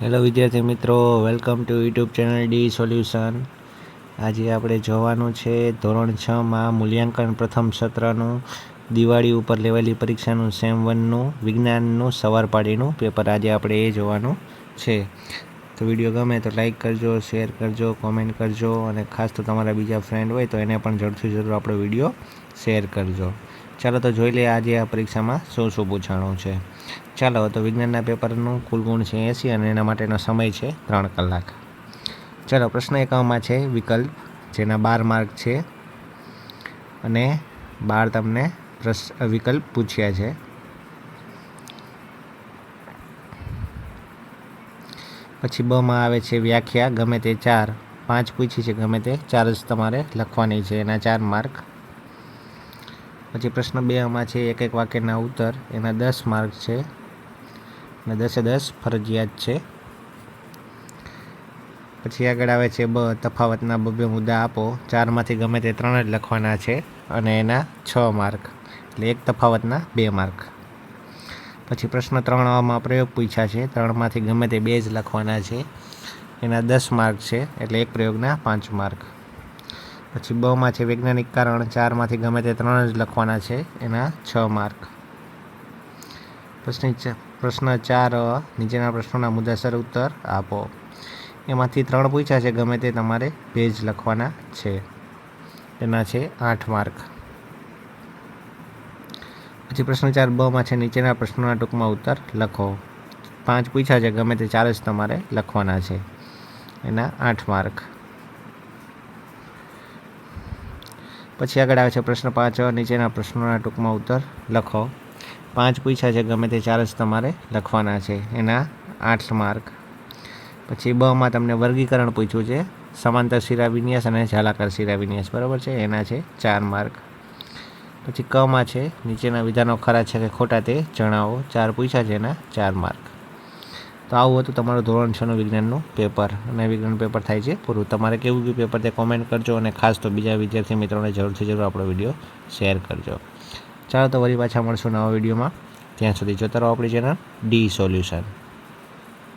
Hello વિદ્યાર્થી મિત્રો, welcome to YouTube channel D solution. આજે આપણે જોવાનું છે ધોરણ છમાં મૂલ્યાંકન પ્રથમ સત્રનું દિવાળી ઉપર લેવાયેલી પરીક્ષાનું સેમ વનનું વિજ્ઞાનનું સવાર પાડીનું પેપર આજે આપણે એ જોવાનું છે. તો વીડિયો ગમે તો લાઇક કરજો શેર કરજો કોમેન્ટ કરજો અને ખાસ તો તમારા બીજા ફ્રેન્ડ હોય તો એને પણ જરૂરથી જરૂર આપણો વીડિયો શેર કરજો. ચાલો તો જોઈ લઈએ આજે આ પરીક્ષામાં શું શું પૂછાણું છે. ચાલો, તો વિજ્ઞાનના પેપરનું કુલ ગુણ છે એંસી અને એના માટેનો સમય છે ત્રણ કલાક. ચાલો, પ્રશ્ન એકાવનમાં છે, વિકલ્પ, જેના બાર માર્ક છે. અને બાર તમને વિકલ્પ પૂછ્યા છે. પછી બમાં આવે છે વ્યાખ્યા, ગમે તે ચાર. પાંચ પૂછી છે, ગમે તે ચાર જ તમારે લખવાની છે, એના ચાર માર્ક. પછી પ્રશ્ન બે આમાં છે એક એક વાક્યના ઉત્તર. એના દસ માર્ક છે. અને દસે દસ ફરજિયાત છે. પછી આગળ આવે છે, બ, તફાવતના બબ્બે મુદ્દા આપો. ચારમાંથી ગમે તે ત્રણ જ લખવાના છે અને એના છ માર્ક. એટલે એક તફાવતના બે માર્ક. પછી પ્રશ્ન ત્રણમાં પ્રયોગ પૂછ્યા છે. ત્રણમાંથી ગમે તે બે જ લખવાના છે. એના દસ માર્ક છે, એટલે એક પ્રયોગના પાંચ માર્ક. પછી બમાં છે વૈજ્ઞાનિક કારણ ચારમાંથી ગમે તે ત્રણ જ લખવાના છે એના છ માર્ક. પ્રશ્ન પ્રશ્ન ચાર, નીચેના પ્રશ્નોના મુદ્દાસર ઉત્તર આપો. એમાંથી ત્રણ પૂછ્યા છે, ગમે તે તમારે પેજ લખવાના છે. એના છે આઠ માર્ક. પછી પ્રશ્ન ચાર, બમાં છે, નીચેના પ્રશ્નોના ટૂંકમાં ઉત્તર લખો. પાંચ પૂછ્યા છે, ગમે તે ચાર જ તમારે લખવાના છે. એના આઠ માર્ક. પછી આગળ આવે છે પ્રશ્ન પાંચ, નીચેના પ્રશ્નોના ટૂંકમાં ઉત્તર લખો. પાંચ પૂછ્યા છે, ગમે તે ચાર જ તમારે લખવાના છે. એના આઠ માર્ક. પછી બમાં તમને વર્ગીકરણ પૂછ્યું છે, સમાંતર શિરા વિન્યાસ અને જાલાકાર શિરા વિન્યાસ. બરાબર છે? એના છે ચાર માર્ક. પછી કમાં છે, નીચેના વિધાનો ખરા છે કે ખોટા તે જણાવો. ચાર પૂછ્યા છે, એના ચાર માર્ક. તો આવું હતું તમારું ધોરણ છનું વિજ્ઞાનનું પેપર. અને વિજ્ઞાન પેપર થાય છે પૂરું. તમારે કેવું ગયું પેપર તે કોમેન્ટ કરજો અને ખાસ તો બીજા વિદ્યાર્થી મિત્રોને જરૂરથી જરૂર આપણો વીડિયો શેર કરજો. ચાલો તો વળી પાછા મળશું નવા વિડીયોમાં. ત્યાં સુધી જોતા રહો આપણી ચેનલ ડી સોલ્યુશન